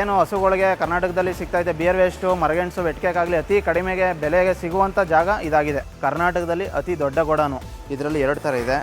ಏನು ಹಸುಗಳಿಗೆ ಕರ್ನಾಟಕದಲ್ಲಿ ಸಿಗ್ತಾ ಇದೆ. ಬಿಯರ್ ವೇಸ್ಟು ಮರಗೆಣಸು ವೆಟ್ಕೆಗಾಗಲಿ ಅತಿ ಕಡಿಮೆಗೆ ಬೆಲೆಗೆ ಸಿಗುವಂಥ ಜಾಗ ಇದಾಗಿದೆ. ಕರ್ನಾಟಕದಲ್ಲಿ ಅತಿ ದೊಡ್ಡ ಗೋಡಾನು. ಇದರಲ್ಲಿ ಎರಡು ಥರ ಇದೆ.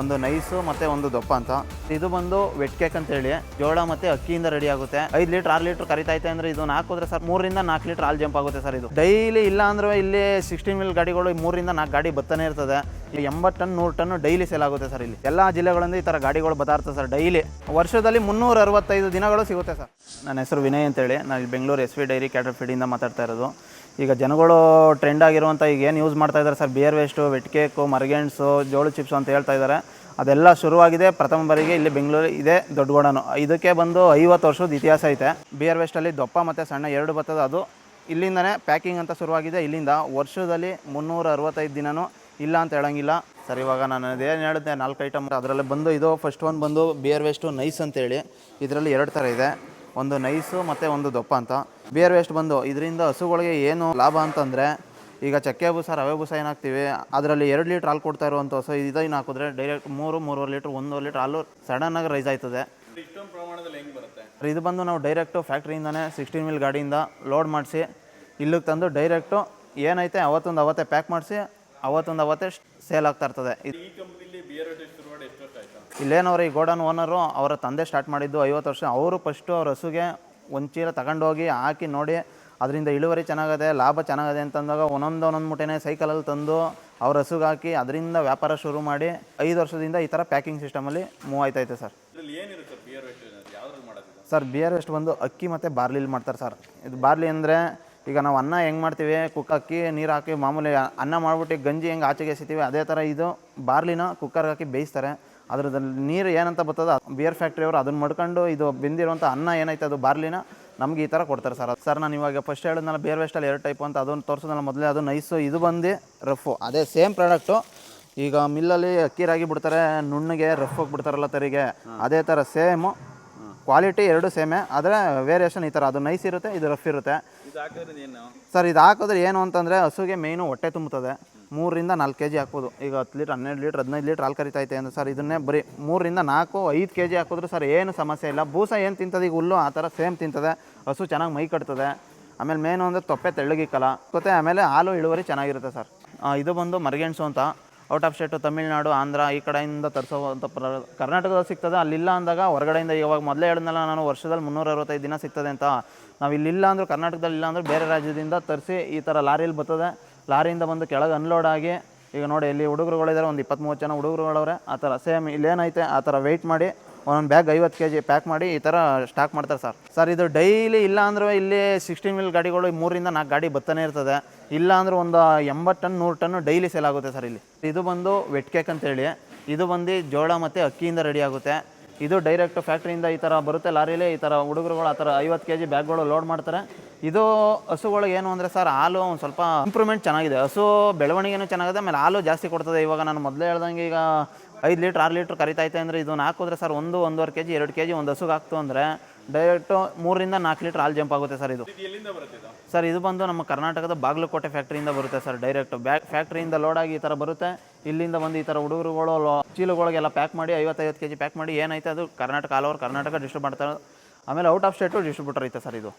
ಒಂದು ನೈಸು ಮತ್ತು ಒಂದು ದಪ್ಪ ಅಂತ. ಇದು ಬಂದು ವೆಟ್ ಕೇಕ್ ಅಂತೇಳಿ ಜೋಳ ಮತ್ತು ಅಕ್ಕಿಯಿಂದ ರೆಡಿ ಆಗುತ್ತೆ. ಐದು ಲೀಟ್ರ್, ಆರು ಲೀಟ್ರ್ ಕರಿತೈತೆ ಅಂದರೆ ಇದು ಹಾಕಿದ್ರೆ ಸರ್ ಮೂರರಿಂದ ನಾಲ್ಕು ಲೀಟ್ರ್ ಹಾಲು ಜಂಪ್ ಆಗುತ್ತೆ ಸರ್ ಇದು. ಡೈಲಿ ಇಲ್ಲ ಅಂದ್ರೆ ಇಲ್ಲಿ ಸಿಕ್ಸ್ಟೀನ್ ವೀಲ್ ಗಾಡಿಗಳು ಮೂರರಿಂದ ನಾಲ್ಕು ಗಾಡಿ ಬರ್ತಾನೆ ಇರ್ತದೆ. ಇಲ್ಲಿ ಎಂಬತ್ತು ಟನ್, ನೂರು ಟನ್ ಡೈಲಿ ಸೇಲ್ ಆಗುತ್ತೆ ಸರ್ ಇಲ್ಲಿ. ಎಲ್ಲ ಜಿಲ್ಲೆಗಳಿಂದ ಈ ಥರ ಗಾಡಿಗಳು ಬರ್ತಾ ಇರ್ತದೆ ಸರ್ ಡೈಲಿ. ವರ್ಷದಲ್ಲಿ ಮುನ್ನೂರ ಅರವತ್ತೈದು ದಿನಗಳು ಸಿಗುತ್ತೆ ಸರ್. ನನ್ನ ಹೆಸರು ವಿನಯ್ ಅಂತೇಳಿ ನಾನು ಇಲ್ಲಿ Bengaluru S V dairy cattle ಫೀಡಿಂದ ಮಾತಾಡ್ತಾ ಇರೋದು. ಈಗ ಜನಗಳು ಟ್ರೆಂಡ್ ಆಗಿರುವಂಥ ಈಗ ಏನು ಯೂಸ್ ಮಾಡ್ತಾ ಇದ್ದಾರೆ ಸರ್ ಬಿಯರ್ ವೇಸ್ಟು ಕೇಕು ಮರ್ಗೆಣ್ಸು ಜೋಳು ಚಿಪ್ಸು ಅಂತ ಹೇಳ್ತಾ ಇದ್ದಾರೆ. ಅದೆಲ್ಲ ಶುರುವಾಗಿದೆ. ಪ್ರಥಮ ಬಾರಿಗೆ ಇಲ್ಲಿ ಬೆಂಗಳೂರು ಇದೆ ದೊಡ್ಡಗೋಡನು. ಇದಕ್ಕೆ ಬಂದು ಐವತ್ತು ವರ್ಷದ ಇತಿಹಾಸ ಐತೆ. ಬಿಯರ್ ವೇಸ್ಟಲ್ಲಿ ದಪ್ಪ ಮತ್ತು ಸಣ್ಣ ಎರಡು ಬರ್ತದೆ ಅದು. ಇಲ್ಲಿಂದನೇ ಪ್ಯಾಕಿಂಗ್ ಅಂತ ಶುರುವಾಗಿದೆ. ಇಲ್ಲಿಂದ ವರ್ಷದಲ್ಲಿ ಮುನ್ನೂರ ಅರವತ್ತೈದು ದಿನವೂ ಇಲ್ಲ ಅಂತ ಹೇಳಂಗಿಲ್ಲ. ಸರ್, ಇವಾಗ ನಾನು ಅದೇನು ಹೇಳಿದೆ ನಾಲ್ಕು ಐಟಮ್ ಅದರಲ್ಲಿ ಬಂದು, ಇದು ಫಸ್ಟ್ ಒನ್ ಬಂದು ಬಿಯರ್ ವೇಸ್ಟು ನೈಸ್ ಅಂತೇಳಿ. ಇದರಲ್ಲಿ ಎರಡು ಥರ ಇದೆ. ಒಂದು ನೈಸು ಮತ್ತು ಒಂದು ದಪ್ಪ ಅಂತ. ಬಿಯರ್ ವೇಸ್ಟ್ ಬಂದು ಇದರಿಂದ ಹಸುಗಳಿಗೆ ಏನು ಲಾಭ ಅಂತಂದರೆ ಈಗ ಚಕ್ಕೆ ಬೂಸ ರವೆ ಬೂಸ ಏನು ಹಾಕ್ತೀವಿ ಅದರಲ್ಲಿ ಎರಡು ಲೀಟ್ರ್ ಹಾಲು ಕೊಡ್ತಾ ಇರುವಂಥ ಹಸು ಇದನ್ನು ಹಾಕಿದ್ರೆ ಡೈರೆಕ್ಟ್ ಮೂರು ಮೂರುವರೆ ಲೀಟ್ರ್ ಒಂದೂವರೆ ಲೀಟ್ರ್ ಹಾಲು ಸಡನ್ನಾಗಿ ರೈಸ್ ಆಯ್ತದೆ. ಇದು ಬಂದು ನಾವು ಡೈರೆಕ್ಟು ಫ್ಯಾಕ್ಟ್ರಿಯಿಂದನೇ ಸಿಕ್ಸ್ಟೀನ್ ಮಿಲ್ ಗಾಡಿಯಿಂದ ಲೋಡ್ ಮಾಡಿಸಿ ಇಲ್ಲಿಗೆ ತಂದು ಡೈರೆಕ್ಟು ಏನೈತೆ ಅವತ್ತೊಂದು ಅವತ್ತೇ ಪ್ಯಾಕ್ ಮಾಡಿಸಿ ಅವತ್ತೊಂದು ಅವತ್ತೇ ಸೇಲ್ ಆಗ್ತಾ ಇರ್ತದೆ. ಇಲ್ಲೇನವ್ರು ಈ ಗೋಡನ್ ಓನರು ಅವರ ತಂದೆ ಸ್ಟಾರ್ಟ್ ಮಾಡಿದ್ದು ಐವತ್ತು ವರ್ಷ. ಅವರು ಫಸ್ಟು ಅವ್ರ ಹಸುಗೆ ಒಂದು ಚೀಲ ತಗೊಂಡೋಗಿ ಹಾಕಿ ನೋಡಿ ಅದರಿಂದ ಇಳುವರಿ ಚೆನ್ನಾಗದೆ ಲಾಭ ಚೆನ್ನಾಗದೆ ಅಂತಂದಾಗ ಒಂದೊಂದು ಒಂದೊಂದು ಮುಟ್ಟೆನೇ ಸೈಕಲಲ್ಲಿ ತಂದು ಅವ್ರ ಹಸುಗೆ ಹಾಕಿ ಅದರಿಂದ ವ್ಯಾಪಾರ ಶುರು ಮಾಡಿ ಐದು ವರ್ಷದಿಂದ ಈ ಥರ ಪ್ಯಾಕಿಂಗ್ ಸಿಸ್ಟಮಲ್ಲಿ ಮೂವ್ ಆಯ್ತೈತೆ ಸರ್. ಸರ್ ಬಿಯರ್ ವೇಸ್ಟ್ ಬಂದು ಅಕ್ಕಿ ಮತ್ತು ಬಾರ್ಲಿಲಿ ಮಾಡ್ತಾರೆ ಸರ್. ಇದು ಬಾರ್ಲಿ ಅಂದರೆ ಈಗ ನಾವು ಅನ್ನ ಹೆಂಗೆ ಮಾಡ್ತೀವಿ? ಕುಕ್ ಅಕ್ಕಿ ನೀರು ಹಾಕಿ ಮಾಮೂಲಿ ಅನ್ನ ಮಾಡಿಬಿಟ್ಟು ಗಂಜಿ ಹೆಂಗೆ ಆಚೆಗೆ ಎಸಿತೀವಿ? ಅದೇ ಥರ ಇದು ಬಾರ್ಲಿನ ಕುಕ್ಕರ್ಗೆ ಹಾಕಿ ಬೇಯಿಸ್ತಾರೆ. ಅದ್ರದ್ದು ನೀರು ಏನಂತ ಬರ್ತದೆ ಬಿಯರ್ ಫ್ಯಾಕ್ಟ್ರಿಯವರು ಅದನ್ನು ಮಡ್ಕೊಂಡು ಇದು ಬೆಂದಿರುವಂಥ ಅನ್ನ ಏನೈತೆ ಅದು ಬಾರ್ಲಿನ ನಮಗೆ ಈ ಥರ ಕೊಡ್ತಾರೆ ಸರ್ ಸರ್, ನಾನು ಇವಾಗ ಫಸ್ಟ್ ಹೇಳಿದ್ನಲ್ಲ ಬಿಯರ್ ವೇಸ್ಟಲ್ಲಿ ಎರಡು ಟೈಪ್ ಅಂತ ಅದನ್ನು ತೋರಿಸೋದಲ್ಲ ಮೊದಲೇ, ಅದು ನೈಸು ಇದು ಬಂದು ರಫು ಅದೇ ಸೇಮ್ ಪ್ರಾಡಕ್ಟು ಈಗ ಮಿಲ್ಲಲ್ಲಿ ಅಕ್ಕಿ ರಾಗಿ ಬಿಡ್ತಾರೆ, ನುಣ್ಣಗೆ ರಫ್ ಬಿಡ್ತಾರಲ್ಲ ತರಿಗೆ. ಅದೇ ಥರ ಸೇಮು ಕ್ವಾಲಿಟಿ ಎರಡು ಸೇಮೆ ಆದರೆ ವೇರಿಯೇಷನ್ ಈ ಥರ ಅದು ನೈಸ್ ಇರುತ್ತೆ ಇದು ರಫ್ ಇರುತ್ತೆ. ಸರ್ ಇದು ಹಾಕಿದ್ರೆ ಏನು ಅಂತಂದರೆ ಹಸುಗೆ ಮೇಯ್ನು ಹೊಟ್ಟೆ ತುಂಬುತ್ತದೆ. ಮೂರರಿಂದ ನಾಲ್ಕು ಕೆ ಜಿ ಹಾಕ್ಬೋದು. ಈಗ ಹತ್ತು ಲೀಟ್ರ್ ಹನ್ನೆರಡು ಲೀಟ್ರ್ ಹದಿನೈದು ಲೀಟ್ರ್ ಹಾಲು ಕರಿತೈತೆ ಅಂದರೆ ಸರ್ ಇದನ್ನೇ ಬರೀ ಮೂರರಿಂದ ನಾಲ್ಕು ಐದು ಕೆ ಜಿ ಹಾಕಿದ್ರೆ ಸರ್ ಏನು ಸಮಸ್ಯೆ ಇಲ್ಲ. ಬೂಸ ಏನು ತಿಂತದೆ? ಈಗ ಹುಲ್ಲು ಆ ಥರ ಸೇಮ್ ತಿಂತದೆ. ಹಸು ಚೆನ್ನಾಗಿ ಮೈ ಕಟ್ತದೆ. ಆಮೇಲೆ ಮೇನು ಅಂದರೆ ತೊಪ್ಪೆ ತೆಳ್ಳಗಿಕ್ಕಲ್ಲ. ಮತ್ತೆ ಆಮೇಲೆ ಹಾಲು ಇಳುವರಿ ಚೆನ್ನಾಗಿರುತ್ತೆ ಸರ್ ಇದು ಬಂದು ಮರಗೆಣಸು ಅಂತ. Out of state Tamilnadu, Andhra ಈ ಕಡೆಯಿಂದ ತರಿಸೋವಂಥ ಪ್ರ, ಕರ್ನಾಟಕದಲ್ಲಿ ಸಿಗ್ತದೆ. ಅಲ್ಲಿಲ್ಲ ಅಂದಾಗ ಹೊರಗಡೆಯಿಂದ ಇವಾಗ ಮೊದಲೇ ಹೇಳಿದ್ನಲ್ಲ ನಾನು, ವರ್ಷದಲ್ಲಿ ಮುನ್ನೂರ ಅರವತ್ತೈದು ದಿನ ಸಿಗ್ತದೆ ಅಂತ. ನಾವು ಇಲ್ಲಿಲ್ಲ ಅಂದರೂ, ಕರ್ನಾಟಕದಲ್ಲಿ ಇಲ್ಲ ಅಂದರೆ ಬೇರೆ ರಾಜ್ಯದಿಂದ ತರಿಸಿ ಈ ಥರ ಲಾರಿಯಲ್ಲಿ ಬರ್ತದೆ. ಲಾರಿಯಿಂದ ಬಂದು ಕೆಳಗೆ ಅನ್ಲೋಡ್ ಆಗಿ, ಈಗ ನೋಡಿ, ಇಲ್ಲಿ ಹುಡುಗರುಗಳಿದ್ದಾರೆ, ಒಂದು ಇಪ್ಪತ್ತ್ ಮೂವತ್ತು ಜನ ಹುಡುಗರುಗಳವ್ರೆ. ಆ ಥರ ಸೇಮ್ ಇಲ್ಲೇನೈತೆ, ಆ ಥರ ವೆಯ್ಟ್ ಮಾಡಿ. ಒಂದೊಂದು ಬ್ಯಾಗ್ ಐವತ್ತು ಕೆ ಜಿ ಪ್ಯಾಕ್ ಮಾಡಿ ಈ ಥರ ಸ್ಟಾಕ್ ಮಾಡ್ತಾರೆ ಸರ್. ಸರ್, ಇದು ಡೈಲಿ ಇಲ್ಲ ಅಂದ್ರೆ ಇಲ್ಲಿ ಸಿಕ್ಸ್ಟೀನ್ ವೀಲ್ ಗಾಡಿಗಳು ಮೂರಿಂದ ನಾಲ್ಕು ಗಾಡಿ ಬರ್ತಾನೆ ಇರ್ತದೆ. ಇಲ್ಲ ಅಂದ್ರೆ ಒಂದು ಎಂಬತ್ತು ಟನ್, ನೂರು ಟನ್ ಡೈಲಿ ಸೇಲ್ ಆಗುತ್ತೆ ಸರ್ ಇಲ್ಲಿ. ಇದು ಬಂದು ವೆಟ್ ಕೇಕ್ ಅಂತೇಳಿ ಇದು ಬಂದು ಜೋಳ ಮತ್ತು ಅಕ್ಕಿಯಿಂದ ರೆಡಿ ಆಗುತ್ತೆ. ಇದು ಡೈರೆಕ್ಟ್ ಫ್ಯಾಕ್ಟ್ರಿಯಿಂದ ಈ ಥರ ಬರುತ್ತೆ, ಲಾರಿಲಿ ಈ ಥರ ಹುಡುಗರುಗಳು ಆ ಥರ ಐವತ್ತು ಕೆ ಜಿ ಬ್ಯಾಗ್ಗಳು ಲೋಡ್ ಮಾಡ್ತಾರೆ. ಇದು ಹಸುಗಳಿಗೆ ಏನು ಅಂದರೆ ಸರ್, ಹಾಲು ಒಂದು ಸ್ವಲ್ಪ ಇಂಪ್ರೂವ್ಮೆಂಟ್ ಚೆನ್ನಾಗಿದೆ. ಹಸು ಬೆಳವಣಿಗೆನೂ ಚೆನ್ನಾಗಿದೆ, ಆಮೇಲೆ ಹಾಲು ಜಾಸ್ತಿ ಕೊಡ್ತದೆ. ಇವಾಗ ನಾನು ಮೊದಲೇ ಹೇಳ್ದಂಗೆ ಈಗ ಐದು ಲೀಟ್ರ್ ಆರು ಲೀಟ್ರ್ ಕರಿತೈತೆ ಅಂದರೆ ಇದನ್ನು ಹಾಕಿದ್ರೆ ಸರ್ ಒಂದು ಒಂದೂವರೆ ಕೆ ಜಿ ಎರಡು ಕೆ ಜಿ ಒಂದು ಹಸುಗೆ ಹಾಕ್ತು ಅಂದರೆ ಡೈರೆಕ್ಟು ಮೂರರಿಂದ ನಾಲ್ಕು ಲೀಟ್ರ್ ಹಾಲು ಜಂಪ್ ಆಗುತ್ತೆ ಸರ್ ಇದು. ಸರ್ ಇದು ಬಂದು ನಮ್ಮ ಕರ್ನಾಟಕದ ಬಾಗಲಕೋಟೆ ಫ್ಯಾಕ್ಟ್ರಿಯಿಂದ ಬರುತ್ತೆ ಸರ್ ಡೈರೆಕ್ಟ್ ಬ್ಯಾಕ್ ಫ್ಯಾಕ್ಟ್ರಿಯಿಂದ ಲೋಡ್ ಆಗಿ ಈ ಥರ ಬರುತ್ತೆ. ಇಲ್ಲಿಂದ ಬಂದು ಈ ಥರ ಹುಡುಗರುಗಳು ಚೀಲಗಳಿಗೆಲ್ಲ ಪ್ಯಾಕ್ ಮಾಡಿ ಐವತ್ತೈವತ್ತು ಕೆ ಜಿ ಪ್ಯಾಕ್ ಮಾಡಿ ಏನೈತೆ ಅದು Karnataka all over Karnataka distribute ಮಾಡ್ತಾರೆ. ಆಮೇಲೆ ಔಟ್ ಆಫ್ ಸ್ಟೇಟು ಡಿಸ್ಟ್ರಿಬ್ಯೂಟರ್ ಐತೆ ಸರ್ ಇದು.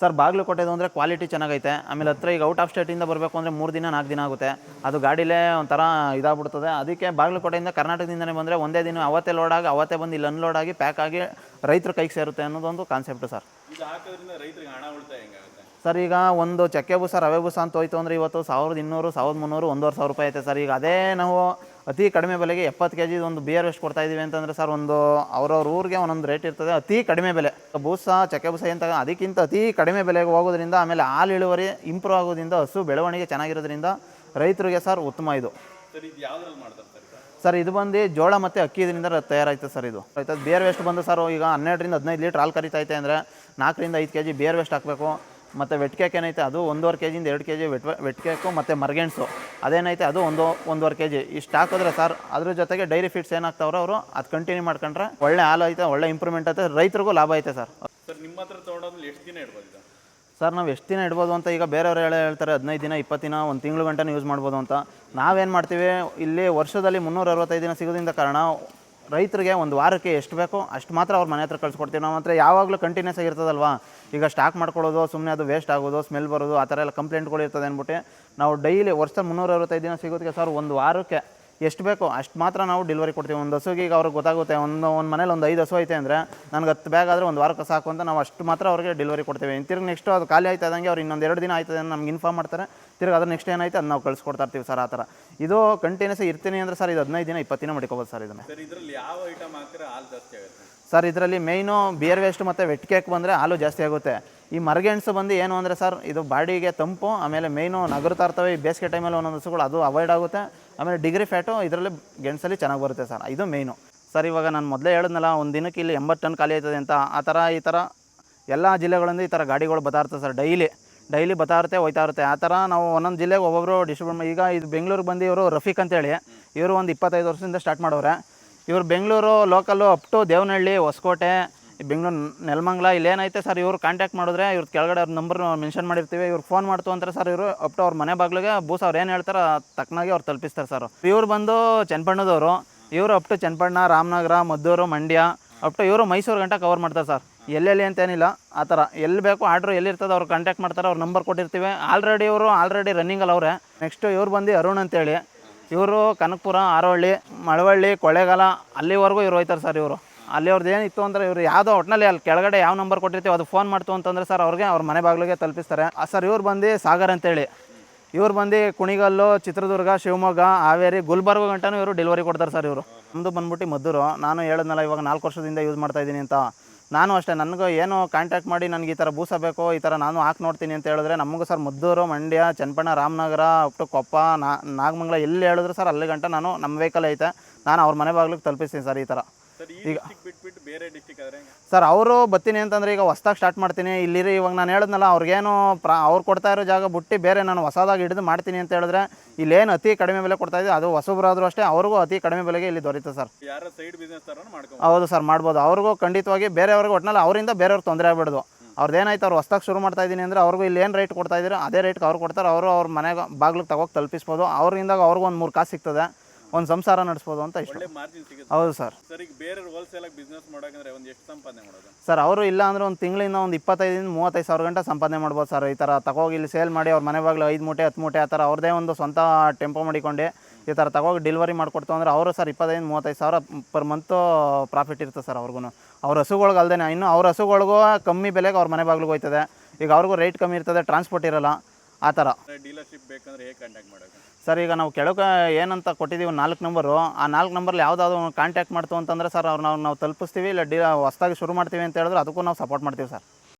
ಸರ್? ಬಾಗಲಕೋಟೆದು ಅಂದರೆ ಕ್ವಾಲಿಟಿ ಚೆನ್ನಾಗೈತೆ. ಆಮೇಲೆ ಹತ್ರ ಈಗ ಔಟ್ ಆಫ್ ಸ್ಟೇಟಿಂದ ಬರಬೇಕು ಅಂದರೆ ಮೂರು ದಿನ ನಾಲ್ಕು ದಿನ ಆಗುತ್ತೆ. ಅದು ಗಾಡಿಲೇ ಒಂಥರ ಇದಾಗ್ಬಿಡ್ತದೆ. ಅದಕ್ಕೆ ಬಾಗಲಕೋಟೆಯಿಂದ ಕರ್ನಾಟಕದಿಂದನೇ ಬಂದರೆ ಒಂದೇ ದಿನ ಅವತ್ತೇ ಲೋಡ್ ಆಗಿ ಅವತ್ತೇ ಬಂದು ಇಲ್ಲಿ ಅನ್ಲೋಡ್ ಆಗಿ ಪ್ಯಾಕ್ ಆಗಿ ರೈತರ ಕೈಗೆ ಸೇರುತ್ತೆ ಅನ್ನೋದೊಂದು ಕಾನ್ಸೆಪ್ಟ್ ಸರ್. ಸರ್ ಈಗ ಒಂದು ಚಕ್ಕೆ ಬೂಸ ರವೆ ಬೂಸ ಅಂತ ಹೋಯ್ತು ಅಂದರೆ ಇವತ್ತು ಸಾವಿರದ ಇನ್ನೂರು ಸಾವಿರದ ಮುನ್ನೂರು ಒಂದೂವರೆ ಸಾವಿರ ರೂಪಾಯಿ ಐತೆ ಸರ್. ಈಗ ಅದೇ ನಾವು ಅತಿ ಕಡಿಮೆ ಬೆಲೆಗೆ ಎಪ್ಪತ್ತು ಕೆ ಜಿ ಒಂದು ಬಿಯರ್ ಎಷ್ಟು ಕೊಡ್ತಾ ಇದ್ದೀವಿ ಅಂತಂದರೆ ಸರ್ ಒಂದು ಅವ್ರವ್ರ ಊರಿಗೆ ಒಂದೊಂದು ರೇಟ್ ಇರ್ತದೆ ಅತಿ ಕಡಿಮೆ ಬೆಲೆ. ಬೂಸ ಚಕ್ಕೆ ಬೂಸ ಅಂತ ಅದಕ್ಕಿಂತ ಅತಿ ಕಡಿಮೆ ಬೆಲೆಗೆ ಹೋಗೋದ್ರಿಂದ ಆಮೇಲೆ ಹಾಲು ಇಳುವರಿ ಇಂಪ್ರೂವ್ ಆಗೋದ್ರಿಂದ ಹಸು ಬೆಳವಣಿಗೆ ಚೆನ್ನಾಗಿರೋದ್ರಿಂದ ರೈತರಿಗೆ ಸರ್ ಉತ್ತಮ ಇದು. ಸರ್ ಇದು ಬಂದು ಜೋಳ ಮತ್ತು ಅಕ್ಕಿ ಇದರಿಂದ ತಯಾರಾಯ್ತು ಸರ್ ಇದು. ಆಯ್ತು? ಬೇರ್ ವೇಸ್ಟ್ ಬಂದು ಸರ್ ಈಗ ಹನ್ನೆರಡರಿಂದ ಹದಿನೈದು ಲೀಟ್ರ್ ಹಾಲು ಕರಿತೈತೆ ಅಂದರೆ ನಾಲ್ಕರಿಂದ ಐದು ಕೆ ಜಿ ಬೇರ್ ವೇಸ್ಟ್ ಹಾಕಬೇಕು. ಮತ್ತು ವೆಟ್ಕ್ಯಾಕ್ ಏನೈತೆ? ಅದು ಒಂದೂವರೆ ಕೆ ಜಿಯಿಂದ ಎರಡು ಕೆ ಜಿ ವೆಟ್ ವೆಟ್ಕ್ಯಾಕು ಮತ್ತು ಮರ್ಗೆಣ್ಸು. ಅದೇನೈತೆ? ಅದು ಒಂದು ಒಂದೂವರೆ ಕೆ ಜಿ ಇಷ್ಟು ಹಾಕಿದ್ರೆ ಸರ್ ಅದ್ರ ಜೊತೆಗೆ ಡೈರಿ ಫೀಡ್ಸ್ ಏನಾಗ್ತಾವ್ರೆ ಅವರು ಅದು ಕಂಟಿನ್ಯೂ ಮಾಡ್ಕೊಂಡ್ರೆ ಒಳ್ಳೆ ಹಾಲು ಐತೆ ಒಳ್ಳೆ ಇಂಪ್ರೂವ್ಮೆಂಟ್ ಐತೆ ರೈತರಿಗೂ ಲಾಭ ಐತೆ ಸರ್ ಸರ್ ನಿಮ್ಮ ಹತ್ರ ಎಷ್ಟು ದಿನ ಇಡ್ಬೋದು ಸರ್ ನಾವು ಎಷ್ಟು ದಿನ ಇಡ್ಬೋದು ಅಂತ ಈಗ ಬೇರೆಯವ್ರು ಹೇಳೇ ಹೇಳ್ತಾರೆ ಹದಿನೈದು ದಿನ ಇಪ್ಪತ್ತು ದಿನ ಒಂದು ತಿಂಗಳು ಗಂಟೆನೂ ಯೂಸ್ ಮಾಡ್ಬೋದು ಅಂತ. ನಾವೇನು ಮಾಡ್ತೀವಿ? ಇಲ್ಲಿ ವರ್ಷದಲ್ಲಿ ಮುನ್ನೂರ ಅರವತ್ತೈದು ದಿನ ಸಿಗೋದ್ರಿಂದ ಕಾರಣ ರೈತರಿಗೆ ಒಂದು ವಾರಕ್ಕೆ ಎಷ್ಟು ಬೇಕೋ ಅಷ್ಟು ಮಾತ್ರ ಅವ್ರ ಮನೆ ಹತ್ರ ಕಳ್ಸಿಕೊಡ್ತೀವಿ. ನಾವು ಮಾತ್ರ ಯಾವಾಗಲೂ ಕಂಟಿನ್ಯೂಸ್ ಆಗಿರ್ತದಲ್ವಾ? ಈಗ ಸ್ಟಾಕ್ ಮಾಡ್ಕೊಳ್ಳೋದು ಸುಮ್ಮನೆ ಅದು ವೇಸ್ಟ್ ಆಗೋದು ಸ್ಮೆಲ್ ಬರೋದು, ಆ ಥರ ಎಲ್ಲ ಕಂಪ್ಲೇಂಟ್ಗಳು ಇರ್ತದೆ ಅಂದ್ಬಿಟ್ಟು ನಾವು ಡೈಲಿ ವರ್ಷ ಮುನ್ನೂರ ಅರವತ್ತೈದು ದಿನ ಸಿಗೋದಕ್ಕೆ ಸರ್ ಒಂದು ವಾರಕ್ಕೆ ಎಷ್ಟು ಬೇಕೋ ಅಷ್ಟು ಮಾತ್ರ ನಾವು ಡೆಲಿವರಿ ಕೊಡ್ತೀವಿ. ಒಂದು ಹಸುಗೆ ಈಗ ಅವ್ರಿಗೆ ಗೊತ್ತಾಗುತ್ತೆ ಒಂದು ಒಂದು ಮನೇಲಿ ಒಂದು ಐದು ಹಸು ಐತೆ ಅಂದರೆ ನನಗೆ ಹತ್ತು ಬ್ಯಾಗ್ ಆದರೆ ಒಂದು ವಾರಕ್ಕೆ ಸಾಕು ಅಂತ ನಾವು ಅಷ್ಟು ಮಾತ್ರ ಅವ್ರಿಗೆ ಡೆಲಿವರಿ ಕೊಡ್ತೀವಿ. ತಿರ್ಗಿ ನೆಕ್ಸ್ಟ್ ಅದು ಖಾಲಿ ಆಯ್ತದಂಗೆ ಅವ್ರು ಇನ್ನೊಂದು ಎರಡು ದಿನ ಆಯ್ತದೆ ನಮ್ಗೆ ಇನ್ಫಾರ್ಮ್ ಮಾಡ್ತಾರೆ. ತಿರ್ಗಿ ಅದ್ರ ನೆಕ್ಸ್ಟ್ ಏನಾಯ್ತು ಅದು ನಾವು ಕಳ್ಸಿಕೊಡ್ತಾ ಇರ್ತೀವಿ ಸರ್ ಆ ಥರ. ಇದು ಕಂಟಿನ್ಯೂಸ್ ಇರ್ತೀನಿ ಅಂದರೆ ಸರ್ ಇದು ಹದಿನೈದು ದಿನ ಇಪ್ಪತ್ತು ದಿನ ಮಾಡ್ಕೋಬೋದು ಸರ್ ಇದನ್ನು. ಸರ್ ಇದರಲ್ಲಿ ಯಾವ ಐಟಮ್ ಹಾಕಿದ್ರೆ ಹಾಲು ಜಾಸ್ತಿ ಆಗುತ್ತೆ? ಸರ್ ಇದರಲ್ಲಿ ಮೇಯ್ನು ಬಿಯರ್ ವೇಸ್ಟ್ ಮತ್ತು ವೆಟ್ ಕೇಕ್ ಬಂದರೆ ಹಾಲು ಜಾಸ್ತಿ ಆಗುತ್ತೆ. ಈ ಮರಗೆಣಸು ಬಂದು ಏನು ಅಂದರೆ ಸರ್ ಇದು ಬಾಡಿಗೆ ತಂಪು ಆಮೇಲೆ ಮೇಯ್ನು ನಗರ ತರ್ತವೆ ಈ ಬೇಸಿಗೆ ಟೈಮಲ್ಲಿ ಒಂದೊಂದು ಹಸುಗಳು ಅದು ಅವಾಯ್ಡ್ ಆಗುತ್ತೆ. ಆಮೇಲೆ ಡಿಗ್ರಿ ಫ್ಯಾಟು ಇದರಲ್ಲಿ ಗೆಣಸಲ್ಲಿ ಚೆನ್ನಾಗಿ ಬರುತ್ತೆ ಸರ್, ಇದು ಮೇಯ್ನು ಸರ್, ಇವಾಗ ನಾನು ಮೊದಲೇ ಹೇಳಿದ್ನಲ್ಲ, ಒಂದು ದಿನಕ್ಕೆ ಇಲ್ಲಿ ಎಂಬತ್ತು ಟನ್ ಖಾಲಿ ಆಯ್ತದೆ ಅಂತ, ಆ ಥರ ಈ ಥರ ಎಲ್ಲ ಜಿಲ್ಲೆಗಳಿಂದ ಈ ಥರ ಗಾಡಿಗಳು ಬರ್ತಾ ಇರ್ತದೆ ಸರ್, ಡೈಲಿ. ಡೈಲಿ ಬರ್ತಾ ಇರುತ್ತೆ ಹೋಯ್ತಾ ಇರುತ್ತೆ. ಆ ಥರ ನಾವು ಒಂದೊಂದು ಜಿಲ್ಲೆಗೆ ಒಬ್ಬೊಬ್ಬರು ಡಿಸ್ಟ್ರಿಬ್ಯೂಟ್ ಈಗ ಇದು ಬೆಂಗಳೂರಿಗೆ ಬಂದು ಇವರು ರಫೀಕ್ ಅಂತೇಳಿ, ಇವರು ಒಂದು ಇಪ್ಪತ್ತೈದು ವರ್ಷದಿಂದ ಸ್ಟಾರ್ಟ್ ಮಾಡೋರೆ. ಇವರು Bengaluru local up to Devanahalli, Hoskote Bengaluru Nelamangala ಇಲ್ಲೇನೈತೆ sir? ಇವರು ಕಾಂಟ್ಯಾಕ್ಟ್ ಮಾಡಿದ್ರೆ ಇವ್ರ ಕೆಳಗಡೆ ಅವ್ರ ನಂಬರ್ ಮೆನ್ಷನ್ ಮಾಡಿರ್ತೀವಿ. ಇವ್ರು ಫೋನ್ ಮಾಡ್ತು ಅಂತಾರೆ ಸರ್ ಇವರು. ಅಪ್ ಟು ಅವ್ರ ಮನೆ ಬಾಗ್ಲಿಗೆ ಬೂಸ್ ಅವ್ರು ಏನು ಹೇಳ್ತಾರೆ ತಕ್ಕನಾಗಿ ಅವ್ರು ತಲುಪಿಸ್ತಾರೆ ಸರ್. ಇವ್ರು ಬಂದು ಚನ್ನಪಣ್ಣದವರು. ಇವರು up to Channapatna, Ramanagara, Maddur, Mandya up to ಇವರು ಮೈಸೂರು ಗಂಟ ಕವರ್ ಮಾಡ್ತಾರೆ ಸರ್. ಎಲ್ಲೆಲ್ಲಿ ಅಂತೇನಿಲ್ಲ. ಆ ಥರ. ಎಲ್ಲಿ ಬೇಕು ಆರ್ಡ್ರ್ ಎಲ್ಲಿರ್ತದೆ ಅವ್ರು ಕಾಂಟ್ಯಾಕ್ಟ್ ಮಾಡ್ತಾರೆ, ಅವ್ರ ನಂಬರ್ ಕೊಟ್ಟಿರ್ತೀವಿ. ಆಲ್ರೆಡಿ ಇವರು ಆಲ್ರೆಡಿ ರನ್ನಿಂಗಲ್ಲಿ ಅವರೇ. ನೆಕ್ಸ್ಟ್ ಇವ್ರು ಬಂದು ಅರುಣ್ ಅಂತೇಳಿ. ಇವರು ಕನಕಪುರ ಆರೋಹಳ್ಳಿ ಮಳವಳ್ಳಿ, ಕೊಳ್ಳೇಗಾಲ ಅಲ್ಲಿವರೆಗೂ ಇವ್ರು ಹೋಯ್ತಾರೆ ಸರ್ ಇವರು. ಅಲ್ಲಿ ಅವ್ರದ್ದು ಏನಿತ್ತು ಅಂದರೆ ಇವರು ಯಾವುದೋ ಒಟ್ಟಿನಲ್ಲಿ ಅಲ್ಲಿ ಕೆಳಗಡೆ ಯಾವ ನಂಬರ್ ಕೊಟ್ಟಿರ್ತೀವಿ ಅದು ಫೋನ್ ಮಾಡ್ತು ಅಂತಂದರೆ ಸರ್ ಅವ್ರಿಗೆ ಅವ್ರ ಮನೆ ಬಾಗಿಲಿಗೆ ತಲುಪಿಸ್ತಾರೆ. ಸರ್ ಇವ್ರು ಬಂದು ಸಾಗರ್ ಅಂತೇಳಿ. ಇವ್ರು ಬಂದು ಕುಣಿಗಲ್ಲು, ಚಿತ್ರದುರ್ಗ, ಶಿವಮೊಗ್ಗ, ಹಾವೇರಿ, ಗುಲ್ಬರ್ಗ ಗಂಟನೂ ಇವರು ಡೆಲಿವರಿ ಕೊಡ್ತಾರೆ ಸರ್ ಇವರು. ನಮ್ಮದು ಬಂದ್ಬಿಟ್ಟು ಮದ್ದೂರು. ನಾನು ಹೇಳಿದ್ನಲ್ಲ ಇವಾಗ ನಾಲ್ಕು ವರ್ಷದಿಂದ ಯೂಸ್ ಮಾಡ್ತಾ ಇದ್ದೀನಿ ಅಂತ. ನಾನು ಅಷ್ಟೇ, ನನಗೂ ಏನು ಕಾಂಟ್ಯಾಕ್ಟ್ ಮಾಡಿ ನನಗೆ ಈ ಥರ ಬೂಸ ಬೇಕು, ಈ ಥರ ನಾನು ಹಾಕಿ ನೋಡ್ತೀನಿ ಅಂತ ಹೇಳಿದ್ರೆ ನಮಗೂ ಸರ್ ಮದ್ದೂರು, ಮಂಡ್ಯ, ಚನ್ನಪಣ್ಣ, ರಾಮನಗರ, ಒಟ್ಟು ಕೊಪ್ಪ ನಾಗಮಂಗಲ ಎಲ್ಲಿ ಹೇಳಿದ್ರು ಸರ್ ಅಲ್ಲಿ ಗಂಟ ನಾನು ನಮ್ಮ ವೆಹಿಕಲ್ ಐತೆ. ನಾನು ಅವ್ರ ಮನೆ ಬಾಗಿಲಿಗೆ ತಲುಪಿಸ್ತೀನಿ ಸರ್ ಈ ಥರ ಸರ್ ಈ ಡಿಸ್ಟಿಕ್ ಬಿಟ್ಬಿಟ್ಟು ಬೇರೆ ಡಿಸ್ಟಿಕ್ ಆದ್ರೆ ಸರ್ ಅವರು ಬರ್ತೀನಿ ಅಂತಂದ್ರೆ ಈಗ ಹೊಸ್ದಾಗಿ ಸ್ಟಾರ್ಟ್ ಮಾಡ್ತೀನಿ. ಇಲ್ಲಿರಿ ಇವಾಗ ನಾನು ಹೇಳಿದ್ನಲ್ಲ ಅವ್ರಿಗೇನು ಪ್ರಾ ಅವ್ರು ಕೊಡ್ತಾ ಇರೋ ಜಾಗ ಬಿಟ್ಟು ಬೇರೆ ನಾನು ಹೊಸದಾಗಿ ಹಿಡಿದು ಮಾಡ್ತೀನಿ ಅಂತ ಹೇಳಿದ್ರೆ ಇಲ್ಲೇನು ಅತಿ ಕಡಿಮೆ ಬೆಲೆ ಕೊಡ್ತಾ ಇದೆ ಅದು ಹೊಸಬ್ರಾದರೂ ಅಷ್ಟೇ ಅವ್ರಿಗೂ ಅತಿ ಕಡಿಮೆ ಬೆಲೆಗೆ ಇಲ್ಲಿ ದೊರೀತದೆ ಸರ್. ಯಾರ ಸೈಡ್ ಬಿಸ್ನೆಸ್ ಥರ ಮಾಡ್ಕೊಂಡು ಹೌದು ಸರ್ ಮಾಡ್ಬೋದು. ಅವ್ರಿಗೂ ಖಂಡಿತವಾಗಿ ಬೇರೆಯವ್ರಿಗೆ ಒಟ್ಟಿನಲ್ಲಿ ಅವರಿಂದ ಬೇರೆಯವ್ರಿಗೆ ತೊಂದರೆ ಆಗ್ಬಿಡ್ದು. ಅವ್ರದ್ದು ಏನಾಯ್ತು ಅವ್ರು ಹೊಸ್ದಾಗಿ ಶುರು ಮಾಡ್ತಾ ಇದ್ದೀನಿ ಅಂದರೆ ಅವ್ರಿಗೂ ಇಲ್ಲಿ ಏನು ರೇಟ್ ಕೊಡ್ತಾ ಇದ್ದೀರೋ ಅದೇ ರೇಟ್ಗೆ ಅವ್ರು ಕೊಡ್ತಾರೆ. ಅವರು ಅವ್ರ ಮನೆಗೆ ಬಾಗ್ಲಿಗೆ ತಗೋಗಿ ತಲುಪಿಸ್ಬೋದು. ಅವರಿಂದ ಅವ್ರಿಗೂ ಒಂದು ಮೂರು ಕಾಸು ಸಿಗ್ತದೆ. ಒಂದು ಸಂಸಾರ ನಡೆಸ್ಬೋದು ಅಂತ ಇಷ್ಟ. ಮಾರ್ಜಿನ್ ಸಿಗುತ್ತೆ. ಹೌದು ಸರ್. ಸರ್ ಈಗ ಬೇರೆ ಹೋಲ್ಸೇಲಾಗಿ ಬಿಸ್ನೆಸ್ ಮಾಡೋಕಂದ್ರೆ ಒಂದು ಎಷ್ಟು ಸಂಪಾದನೆ ಮಾಡೋದು? ಸರ್ ಅವರು ಇಲ್ಲ ಅಂದ್ರೆ ಒಂದು ತಿಂಗಳಿಂದ ಒಂದು ಇಪ್ಪತ್ತೈದಿಂದ ಮೂವತ್ತೈದು ಸಾವಿರ ಗಂಟೆ ಸಂಪಾದನೆ ಮಾಡ್ಬೋದು ಸರ್. ಈ ಥರ ತಗೋಗಿ ಇಲ್ಲಿ ಸೇಲ್ ಮಾಡಿ ಅವ್ರ ಮನೆ ಬಾಗಿಲು ಐದು ಮೂಟೆ ಹತ್ತು ಮೂಟೆ ಆ ಥರ ಅವ್ರದೇ ಒಂದು ಸ್ವಂತ ಟೆಂಪೋ ಮಾಡಿಕೊಂಡು ಈ ಥರ ತಗೋಗಿ ಡೆಲಿವರಿ ಮಾಡ್ಕೊಡ್ತು ಅಂದ್ರೆ ಅವರು ಸರ್ ಇಪ್ಪತ್ತೈದು ಮೂವತ್ತೈದು ಸಾವಿರ ಪರ್ ಮಂತು ಪ್ರಾಫಿಟ್ ಇರ್ತದೆ ಸರ್ ಅವ್ರಿಗೂ ಅವ್ರ ಹಸುಗಳ್ಗೆ ಅಲ್ದೇ ಇನ್ನು ಅವ್ರ ಹಸುಗಳಿಗೂ ಕಮ್ಮಿ ಬೆಲೆಗೆ ಅವ್ರ ಮನೆ ಬಾಗಿಲಿಗೆ ಹೋಯ್ತದೆ. ಈಗ ಅವ್ರಿಗೂ ರೇಟ್ ಕಮ್ಮಿ ಇರ್ತದೆ ಟ್ರಾನ್ಸ್ಪೋರ್ಟ್ ಇರಲ್ಲ. ಆ ಥರ. ಡೀಲರ್ಶಿಪ್ ಬೇಕಂದ್ರೆ ಹೇಗೆ ಕಾಂಟ್ಯಾಕ್ಟ್ ಮಾಡೋದು? ಸರ್ ಈಗ ನಾವು ಕೆಳಗೆ ಏನಂತ ಕೊಟ್ಟಿದ್ದೀವಿ ನಾಲ್ಕು ನಂಬರು ಆ ನಾಲ್ಕು ನಂಬರ್ಲಿ ಯಾವುದಾದ್ರು ಕಾಂಟ್ಯಾಕ್ಟ್ ಮಾಡ್ತು ಅಂತಂದರೆ ಸರ್ ಅವ್ರು ನಾವು ನಾವು ತಲುಪಿಸ್ತೀವಿ ಇಲ್ಲ ಡಿ ಹೊಸ್ದಾಗಿ ಶುರು ಮಾಡ್ತೀವಿ ಅಂತ ಹೇಳಿದ್ರೆ ಅದಕ್ಕೂ ನಾವು ಸಪೋರ್ಟ್ ಮಾಡ್ತೀವಿ ಸರ್.